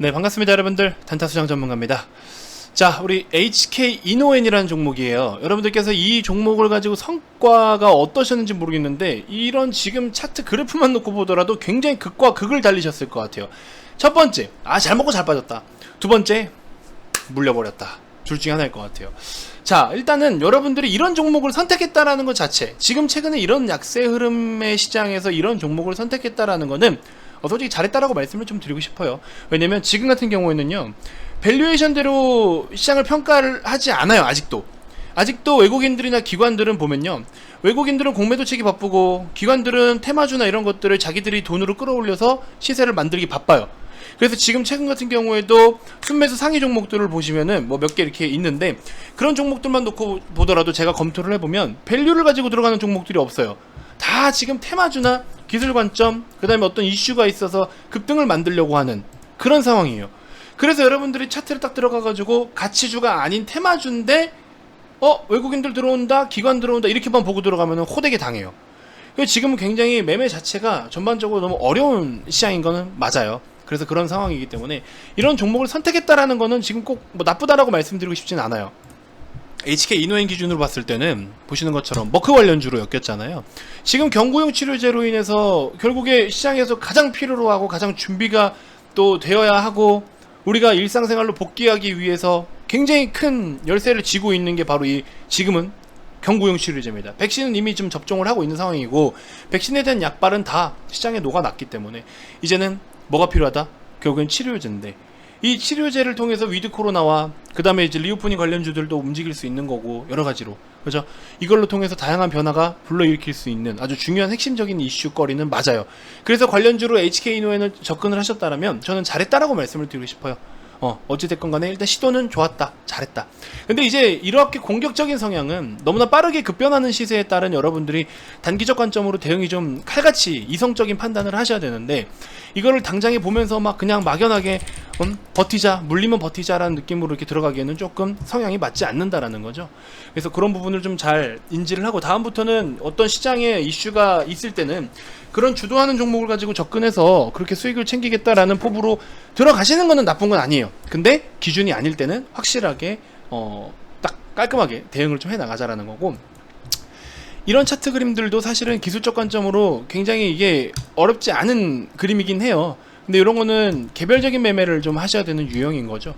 네, 반갑습니다, 여러분들. 단타수장 전문가입니다. 자, 우리 HK 이노엔이라는 종목이에요. 여러분들께서 이 종목을 가지고 성과가 어떠셨는지 모르겠는데, 이런 지금 차트 그래프만 놓고 보더라도 굉장히 극과 극을 달리셨을 것 같아요. 첫 번째, 아, 잘 먹고 잘 빠졌다. 두 번째, 물려버렸다. 둘 중에 하나일 것 같아요. 자, 일단은 여러분들이 이런 종목을 선택했다라는 것 자체, 지금 최근에 이런 약세 흐름의 시장에서 이런 종목을 선택했다라는 거는 어, 솔직히 잘했다라고 말씀을 좀 드리고 싶어요. 왜냐면 지금 같은 경우에는요, 밸류에이션대로 시장을 평가를 하지 않아요, 아직도. 아직도 외국인들이나 기관들은 보면요. 외국인들은 공매도책이 바쁘고, 기관들은 테마주나 이런 것들을 자기들이 돈으로 끌어올려서 시세를 만들기 바빠요. 그래서 지금 최근 같은 경우에도 순매수 상위 종목들을 보시면은 뭐 몇 개 이렇게 있는데 그런 종목들만 놓고 보더라도 제가 검토를 해보면 밸류를 가지고 들어가는 종목들이 없어요. 다 지금 테마주나 기술 관점, 그 다음에 어떤 이슈가 있어서 급등을 만들려고 하는 그런 상황이에요. 그래서 여러분들이 차트를 딱 들어가가지고 가치주가 아닌 테마주인데 어 외국인들 들어온다, 기관 들어온다 이렇게만 보고 들어가면 호되게 당해요. 지금은 굉장히 매매 자체가 전반적으로 너무 어려운 시장인 거는 맞아요. 그래서 그런 상황이기 때문에 이런 종목을 선택했다라는 거는 지금 꼭 뭐 나쁘다라고 말씀드리고 싶진 않아요. HK 이노엔 기준으로 봤을 때는 보시는 것처럼 머크 관련주로 엮였잖아요. 지금 경구용 치료제로 인해서 결국에 시장에서 가장 필요로 하고 가장 준비가 또 되어야 하고 우리가 일상생활로 복귀하기 위해서 굉장히 큰 열쇠를 쥐고 있는 게 바로 이 지금은 경구용 치료제입니다. 백신은 이미 좀 접종을 하고 있는 상황이고 백신에 대한 약발은 다 시장에 녹아났기 때문에 이제는 뭐가 필요하다? 결국엔 치료제인데 이 치료제를 통해서 위드 코로나와 그 다음에 이제 리오프닝 관련주들도 움직일 수 있는 거고 여러 가지로 그죠? 이걸로 통해서 다양한 변화가 불러일으킬 수 있는 아주 중요한 핵심적인 이슈거리는 맞아요. 그래서 관련주로 HK노에는 접근을 하셨다라면 저는 잘했다라고 말씀을 드리고 싶어요. 어, 어찌됐건 간에 일단 시도는 좋았다. 잘했다. 근데 이제 이렇게 공격적인 성향은 너무나 빠르게 급변하는 시세에 따른 여러분들이 단기적 관점으로 대응이 좀 칼같이 이성적인 판단을 하셔야 되는데 이거를 당장에 보면서 막 그냥 막연하게 음, 버티자, 물리면 버티자라는 느낌으로 이렇게 들어가기에는 조금 성향이 맞지 않는다라는 거죠. 그래서 그런 부분을 좀 잘 인지를 하고 다음부터는 어떤 시장에 이슈가 있을 때는 그런 주도하는 종목을 가지고 접근해서 그렇게 수익을 챙기겠다라는 포부로 들어가시는 거는 나쁜 건 아니에요. 근데 기준이 아닐 때는 확실하게 어, 딱 깔끔하게 대응을 좀 해 나가자라는 거고 이런 차트 그림들도 사실은 기술적 관점으로 굉장히 이게 어렵지 않은 그림이긴 해요. 근데 이런 거는 개별적인 매매를 좀 하셔야 되는 유형인 거죠.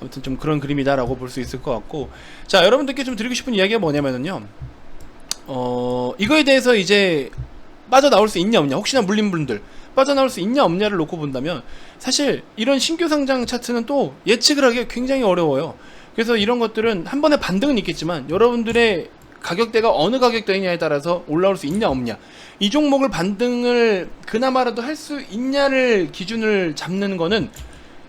아무튼 좀 그런 그림이다라고 볼 수 있을 것 같고. 자, 여러분들께 좀 드리고 싶은 이야기가 뭐냐면은요. 어, 이거에 대해서 이제 빠져나올 수 있냐 없냐. 혹시나 물린 분들. 빠져나올 수 있냐 없냐를 놓고 본다면 사실 이런 신규 상장 차트는 또 예측을 하기 굉장히 어려워요. 그래서 이런 것들은 한 번에 반등은 있겠지만 여러분들의 가격대가 어느 가격대냐에 따라서 올라올 수 있냐 없냐 이 종목을 반등을 그나마라도 할 수 있냐를 기준을 잡는 거는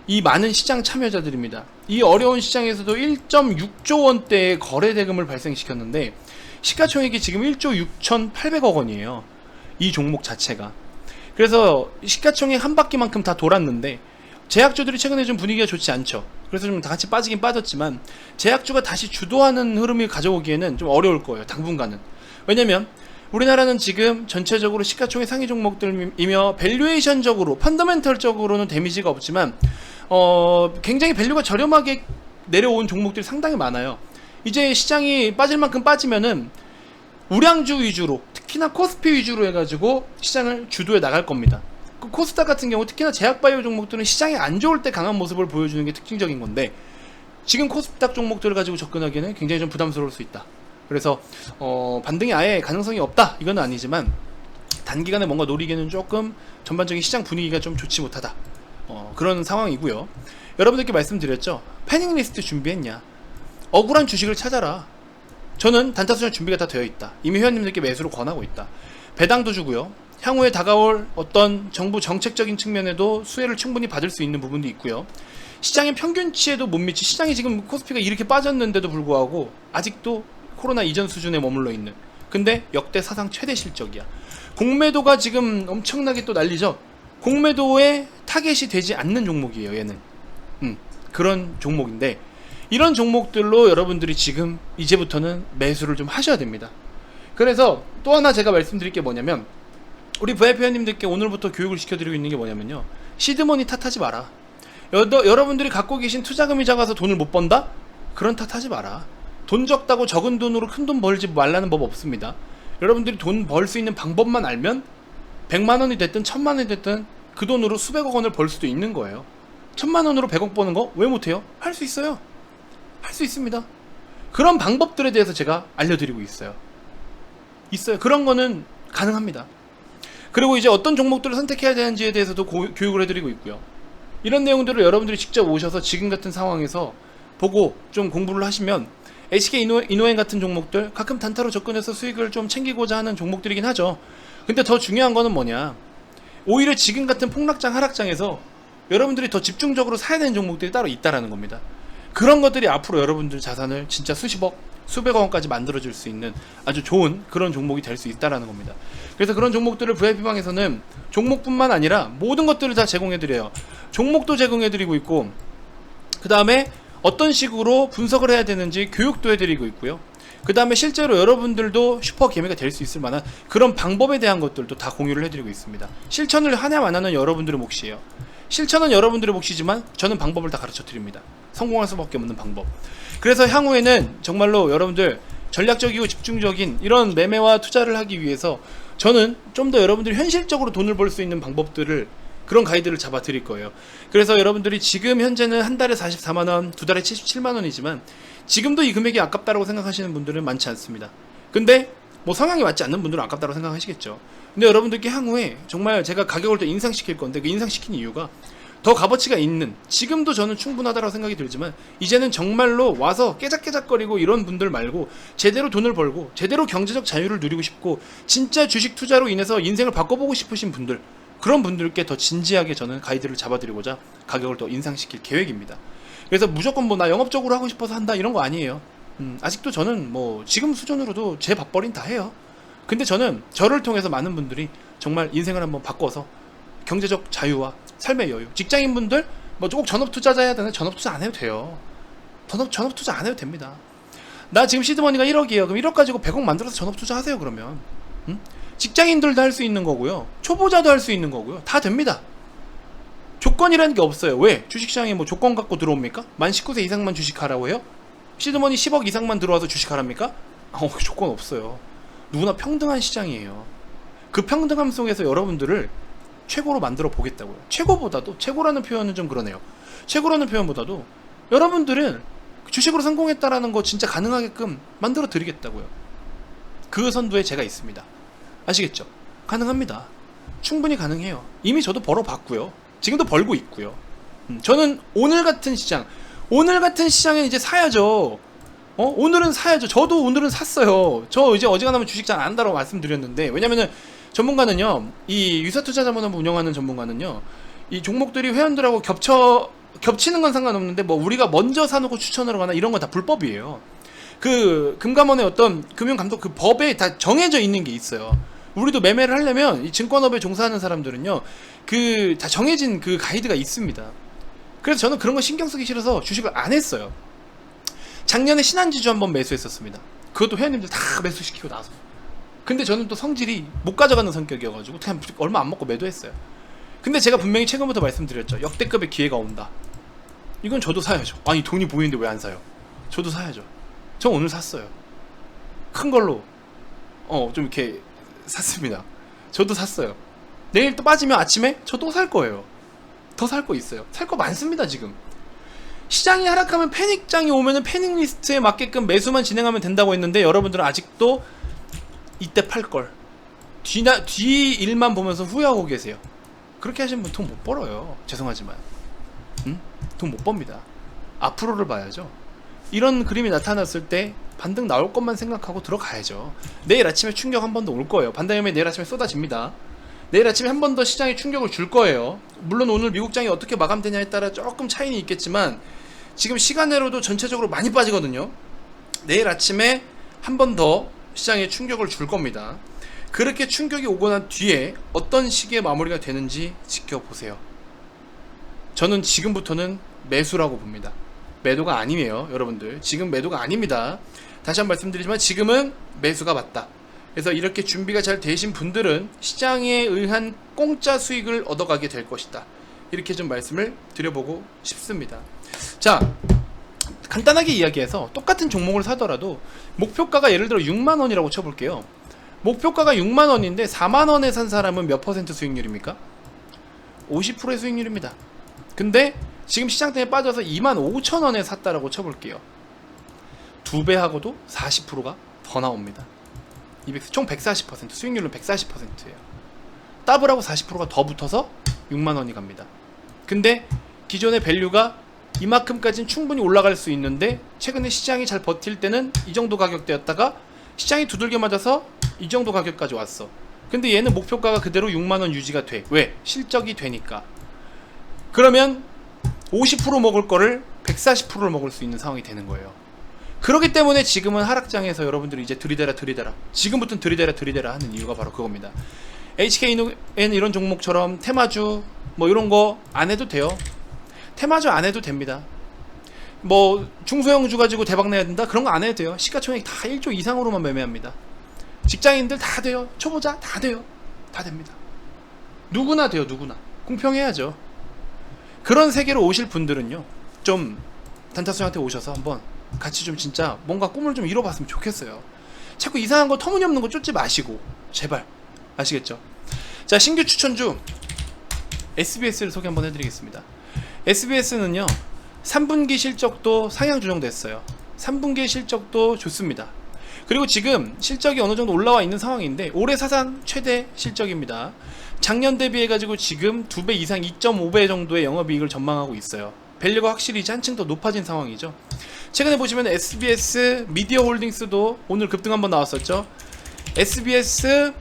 이 많은 시장 참여자들입니다. 이 어려운 시장에서도 1.6조 원대의 거래 대금을 발생시켰는데 시가총액이 지금 1조 6,800억 원이에요. 이 종목 자체가. 그래서 시가총액 한 바퀴만큼 다 돌았는데 제약주들이 최근에 좀 분위기가 좋지 않죠. 그래서 좀 다 같이 빠지긴 빠졌지만 제약주가 다시 주도하는 흐름을 가져오기에는 좀 어려울 거예요. 당분간은. 왜냐면 우리나라는 지금 전체적으로 시가총액 상위 종목들이며 밸류에이션적으로 펀더멘털적으로는 데미지가 없지만 어 굉장히 밸류가 저렴하게 내려온 종목들이 상당히 많아요. 이제 시장이 빠질 만큼 빠지면은 우량주 위주로 특히나 코스피 위주로 해가지고 시장을 주도해 나갈 겁니다. 그 코스닥 같은 경우 특히나 제약바이오 종목들은 시장이 안 좋을 때 강한 모습을 보여주는 게 특징적인 건데 지금 코스닥 종목들을 가지고 접근하기에는 굉장히 좀 부담스러울 수 있다. 그래서 어, 반등이 아예 가능성이 없다 이건 아니지만 단기간에 뭔가 노리기에는 조금 전반적인 시장 분위기가 좀 좋지 못하다 어, 그런 상황이고요. 여러분들께 말씀드렸죠. 패닝 리스트 준비했냐? 억울한 주식을 찾아라. 저는 단타 수준 준비가 다 되어 있다. 이미 회원님들께 매수를 권하고 있다. 배당도 주고요. 향후에 다가올 어떤 정부 정책적인 측면에도 수혜를 충분히 받을 수 있는 부분도 있고요. 시장의 평균치에도 못 미치 시장이 지금 코스피가 이렇게 빠졌는데도 불구하고 아직도 코로나 이전 수준에 머물러 있는 근데 역대 사상 최대 실적이야. 공매도가 지금 엄청나게 또 난리죠. 공매도에 타겟이 되지 않는 종목이에요, 얘는. 음, 그런 종목인데 이런 종목들로 여러분들이 지금 이제부터는 매수를 좀 하셔야 됩니다. 그래서 또 하나 제가 말씀드릴 게 뭐냐면 우리 VIP 회원님들께 오늘부터 교육을 시켜드리고 있는 게 뭐냐면요. 시드머니 탓하지 마라. 여, 여러분들이 갖고 계신 투자금이 작아서 돈을 못 번다? 그런 탓 하지 마라. 돈 적다고 적은 돈으로 큰 돈 벌지 말라는 법 없습니다. 여러분들이 돈 벌 수 있는 방법만 알면 100만 원이 됐든 1000만 원이 됐든 그 돈으로 수백억 원을 벌 수도 있는 거예요. 1000만 원으로 100억 버는 거 왜 못해요? 할 수 있어요. 할 수 있습니다. 그런 방법들에 대해서 제가 알려드리고 있어요. 있어요. 그런 거는 가능합니다. 그리고 이제 어떤 종목들을 선택해야 되는지에 대해서도 고- 교육을 해드리고 있고요. 이런 내용들을 여러분들이 직접 오셔서 지금 같은 상황에서 보고 좀 공부를 하시면 HK 이노, 이노엔 같은 종목들 가끔 단타로 접근해서 수익을 좀 챙기고자 하는 종목들이긴 하죠. 근데 더 중요한 거는 뭐냐? 오히려 지금 같은 폭락장 하락장에서 여러분들이 더 집중적으로 사야 되는 종목들이 따로 있다라는 겁니다. 그런 것들이 앞으로 여러분들 자산을 진짜 수십억, 수백억 원까지 만들어줄 수 있는 아주 좋은 그런 종목이 될 수 있다라는 겁니다. 그래서 그런 종목들을 VIP방에서는 종목뿐만 아니라 모든 것들을 다 제공해드려요. 종목도 제공해드리고 있고, 그 다음에 어떤 식으로 분석을 해야 되는지 교육도 해드리고 있고요. 그 다음에 실제로 여러분들도 슈퍼 개미가 될 수 있을 만한 그런 방법에 대한 것들도 다 공유를 해드리고 있습니다. 실천을 하냐 안 하는 여러분들의 몫이에요. 실천은 여러분들의 몫이지만 저는 방법을 다 가르쳐 드립니다. 성공할 수밖에 없는 방법. 그래서 향후에는 정말로 여러분들 전략적이고 집중적인 이런 매매와 투자를 하기 위해서 저는 좀 더 여러분들이 현실적으로 돈을 벌 수 있는 방법들을 그런 가이드를 잡아 드릴 거예요. 그래서 여러분들이 지금 현재는 한 달에 44만 원, 두 달에 77만 원이지만 지금도 이 금액이 아깝다고 생각하시는 분들은 많지 않습니다. 근데 뭐 성향이 맞지 않는 분들은 아깝다고 생각하시겠죠. 근데 여러분들께 향후에 정말 제가 가격을 더 인상시킬 건데 그 인상시킨 이유가 더 값어치가 있는 지금도 저는 충분하다고 생각이 들지만 이제는 정말로 와서 깨작깨작거리고 이런 분들 말고 제대로 돈을 벌고 제대로 경제적 자유를 누리고 싶고 진짜 주식 투자로 인해서 인생을 바꿔보고 싶으신 분들 그런 분들께 더 진지하게 저는 가이드를 잡아드리고자 가격을 더 인상시킬 계획입니다. 그래서 무조건 뭐 나 영업적으로 하고 싶어서 한다 이런 거 아니에요. 음, 아직도 저는 뭐 지금 수준으로도 제 밥벌이는 다 해요. 근데 저는 저를 통해서 많은 분들이 정말 인생을 한번 바꿔서 경제적 자유와 삶의 여유. 직장인분들 뭐 꼭 전업 투자자 해야 되나 전업 투자 안 해도 돼요. 전업 전업 투자 안 해도 됩니다. 나 지금 시드머니가 1억이에요. 그럼 1억 가지고 100억 만들어서 전업 투자 하세요. 그러면 음? 직장인들도 할 수 있는 거고요. 초보자도 할 수 있는 거고요. 다 됩니다. 조건이라는 게 없어요. 왜? 주식시장에 뭐 조건 갖고 들어옵니까? 만 19세 이상만 주식하라고 해요? 시드머니 10억 이상만 들어와서 주식하랍니까? 어, 조건 없어요. 누구나 평등한 시장이에요. 그 평등함 속에서 여러분들을 최고로 만들어 보겠다고요. 최고보다도 최고라는 표현은 좀 그러네요. 최고라는 표현보다도 여러분들은 주식으로 성공했다라는 거 진짜 가능하게끔 만들어 드리겠다고요. 그 선두에 제가 있습니다. 아시겠죠? 가능합니다. 충분히 가능해요. 이미 저도 벌어봤고요. 지금도 벌고 있고요. 음, 저는 오늘 같은 시장, 오늘 같은 시장에 이제 사야죠. 어? 오늘은 사야죠. 저도 오늘은 샀어요. 저 이제 어지간하면 주식 잘 안 한다고 말씀드렸는데, 왜냐면은 전문가는요, 이 유사투자자문화부 운영하는 전문가는요, 이 종목들이 회원들하고 겹쳐, 겹치는 건 상관없는데, 뭐 우리가 먼저 사놓고 추천을 하거나 이런 건 다 불법이에요. 그 금감원의 어떤 금융감독 그 법에 다 정해져 있는 게 있어요. 우리도 매매를 하려면 이 증권업에 종사하는 사람들은요, 그 다 정해진 그 가이드가 있습니다. 그래서 저는 그런 거 신경 쓰기 싫어서 주식을 안 했어요. 작년에 신한지주 한번 매수했었습니다. 그것도 회원님들 다 매수시키고 나서. 근데 저는 또 성질이 못 가져가는 성격이어가지고 그냥 얼마 안 먹고 매도했어요. 근데 제가 분명히 최근부터 말씀드렸죠. 역대급의 기회가 온다. 이건 저도 사야죠. 아니 돈이 보이는데 왜 안 사요? 저도 사야죠. 저 오늘 샀어요. 큰 걸로 어 좀 이렇게 샀습니다. 저도 샀어요. 내일 또 빠지면 아침에 저 또 살 거예요. 더 살 거 있어요. 살 거 많습니다 지금. 시장이 하락하면 패닉장이 오면은 패닉 리스트에 맞게끔 매수만 진행하면 된다고 했는데 여러분들은 아직도 이때 팔 걸. 뒤나 뒤 일만 보면서 후회하고 계세요. 그렇게 하시면 돈 못 벌어요. 죄송하지만. 응? 돈 못 법니다. 앞으로를 봐야죠. 이런 그림이 나타났을 때 반등 나올 것만 생각하고 들어가야죠. 내일 아침에 충격 한 번 더 올 거예요. 반다이음에 내일 아침에 쏟아집니다. 내일 아침에 한 번 더 시장에 충격을 줄 거예요. 물론 오늘 미국장이 어떻게 마감되냐에 따라 조금 차이는 있겠지만 지금 시간으로도 전체적으로 많이 빠지거든요. 내일 아침에 한 번 더 시장에 충격을 줄 겁니다. 그렇게 충격이 오고 난 뒤에 어떤 식의 마무리가 되는지 지켜보세요. 저는 지금부터는 매수라고 봅니다. 매도가 아니에요, 여러분들. 지금 매도가 아닙니다. 다시 한 번 말씀드리지만 지금은 매수가 맞다. 그래서 이렇게 준비가 잘 되신 분들은 시장에 의한 공짜 수익을 얻어가게 될 것이다. 이렇게 좀 말씀을 드려보고 싶습니다. 자, 간단하게 이야기해서 똑같은 종목을 사더라도 목표가가 예를 들어 6만 원이라고 쳐볼게요. 목표가가 6만 원인데 4만 원에 산 사람은 몇 퍼센트 수익률입니까? 50%의 수익률입니다. 근데 지금 시장 때문에 빠져서 2만 5천 원에 샀다라고 쳐볼게요. 두 배 하고도 40%가 더 나옵니다. 200, 총 140% 수익률은 140%예요. 더블하고 40%가 더 붙어서 6만 원이 갑니다. 근데 기존의 밸류가 이만큼까지는 충분히 올라갈 수 있는데 최근에 시장이 잘 버틸 때는 이 정도 가격대였다가 시장이 두들겨 맞아서 이 정도 가격까지 왔어. 근데 얘는 목표가가 그대로 6만 원 유지가 돼. 왜? 실적이 되니까. 그러면 50% 먹을 거를 140%를 먹을 수 있는 상황이 되는 거예요. 그렇기 때문에 지금은 하락장에서 여러분들이 이제 들이대라 들이대라 지금부터는 들이대라 들이대라 하는 이유가 바로 그겁니다. HKN 이런 종목처럼 테마주 뭐 이런 거 안 해도 돼요. 테마주 안 해도 됩니다. 뭐 중소형주 가지고 대박 내야 된다 그런 거 안 해도 돼요. 시가총액 다 1조 이상으로만 매매합니다. 직장인들 다 돼요. 초보자 다 돼요. 다 됩니다. 누구나 돼요. 누구나 공평해야죠. 그런 세계로 오실 분들은요. 좀 단타수한테 오셔서 한번 같이 좀 진짜 뭔가 꿈을 좀 이뤄봤으면 좋겠어요. 자꾸 이상한 거 터무니없는 거 쫓지 마시고 제발 아시겠죠? 자 신규 추천주 SBS를 소개 한번 해드리겠습니다. SBS는요 3분기 실적도 상향 조정됐어요. 3분기 실적도 좋습니다. 그리고 지금 실적이 어느 정도 올라와 있는 상황인데 올해 사상 최대 실적입니다. 작년 대비해 가지고 지금 2배 이상 2.5배 정도의 영업이익을 전망하고 있어요. 밸류가 확실히 이제 한층 더 높아진 상황이죠. 최근에 보시면 SBS 미디어 홀딩스도 오늘 급등 한번 나왔었죠. SBS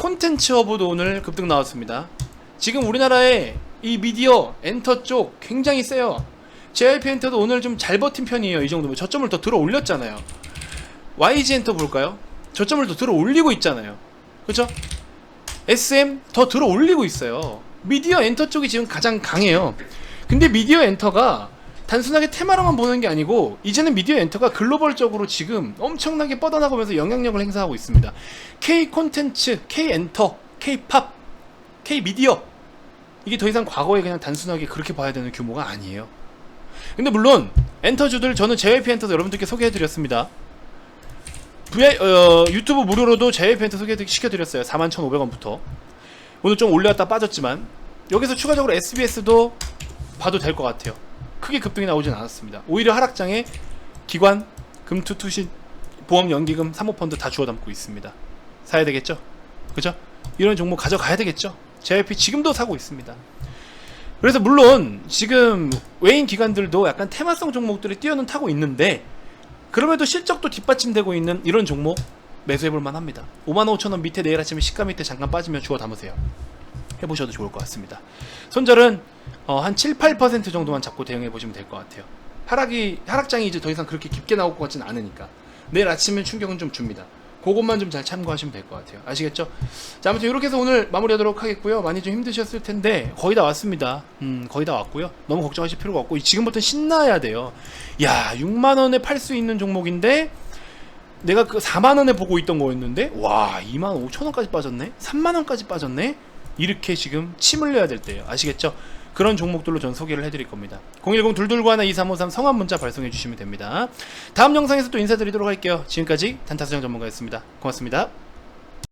콘텐츠 허브도 오늘 급등 나왔습니다. 지금 우리나라에 이 미디어 엔터 쪽 굉장히 세요. JYP 엔터도 오늘 좀 잘 버틴 편이에요. 이 정도면 저점을 더 들어 올렸잖아요. YG 엔터 볼까요? 저점을 더 들어 올리고 있잖아요. 그렇죠? SM 더 들어 올리고 있어요. 미디어 엔터 쪽이 지금 가장 강해요. 근데 미디어 엔터가 단순하게 테마로만 보는 게 아니고 이제는 미디어 엔터가 글로벌적으로 지금 엄청나게 뻗어나가면서 영향력을 행사하고 있습니다. K 콘텐츠, K 엔터, K 팝, K 미디어 이게 더 이상 과거에 그냥 단순하게 그렇게 봐야 되는 규모가 아니에요. 근데 물론 엔터주들 저는 JYP 엔터도 여러분들께 소개해드렸습니다. VI, 어, 유튜브 무료로도 JYP 엔터 소개시켜드렸어요. 41,500원부터. 오늘 좀 올려왔다 빠졌지만 여기서 추가적으로 SBS도 봐도 될 것 같아요. 크게 급등이 나오진 않았습니다. 오히려 하락장에 기관, 금투, 투신, 보험, 연기금, 사모펀드 다 주워 담고 있습니다. 사야 되겠죠? 그죠? 이런 종목 가져가야 되겠죠? JYP 지금도 사고 있습니다. 그래서 물론 지금 외인 기관들도 약간 테마성 종목들이 뛰어는 타고 있는데 그럼에도 실적도 뒷받침되고 있는 이런 종목 매수해볼 만합니다. 55,000원 밑에 내일 아침에 시가 밑에 잠깐 빠지면 주워 담으세요. 해보셔도 좋을 것 같습니다. 손절은 어, 한 7, 8% 정도만 잡고 대응해 보시면 될 것 같아요. 하락이 하락장이 이제 더 이상 그렇게 깊게 나올 것 같지는 않으니까 내일 아침에 충격은 좀 줍니다. 그것만 좀 잘 참고하시면 될 것 같아요. 아시겠죠? 자, 아무튼 이렇게 해서 오늘 마무리하도록 하겠고요. 많이 좀 힘드셨을 텐데 거의 다 왔습니다. 음, 거의 다 왔고요. 너무 걱정하실 필요가 없고 지금부터 신나야 돼요. 야, 6만 원에 팔 수 있는 종목인데 내가 그 4만 원에 보고 있던 거였는데 와, 2만 5천 원까지 빠졌네. 3만 원까지 빠졌네. 이렇게 지금 침 흘려야 될 때예요. 아시겠죠? 그런 종목들로 전 소개를 해드릴 겁니다. 010-222-2353 성함 문자 발송해 주시면 됩니다. 다음 영상에서 또 인사드리도록 할게요. 지금까지 단타수정 전문가였습니다. 고맙습니다.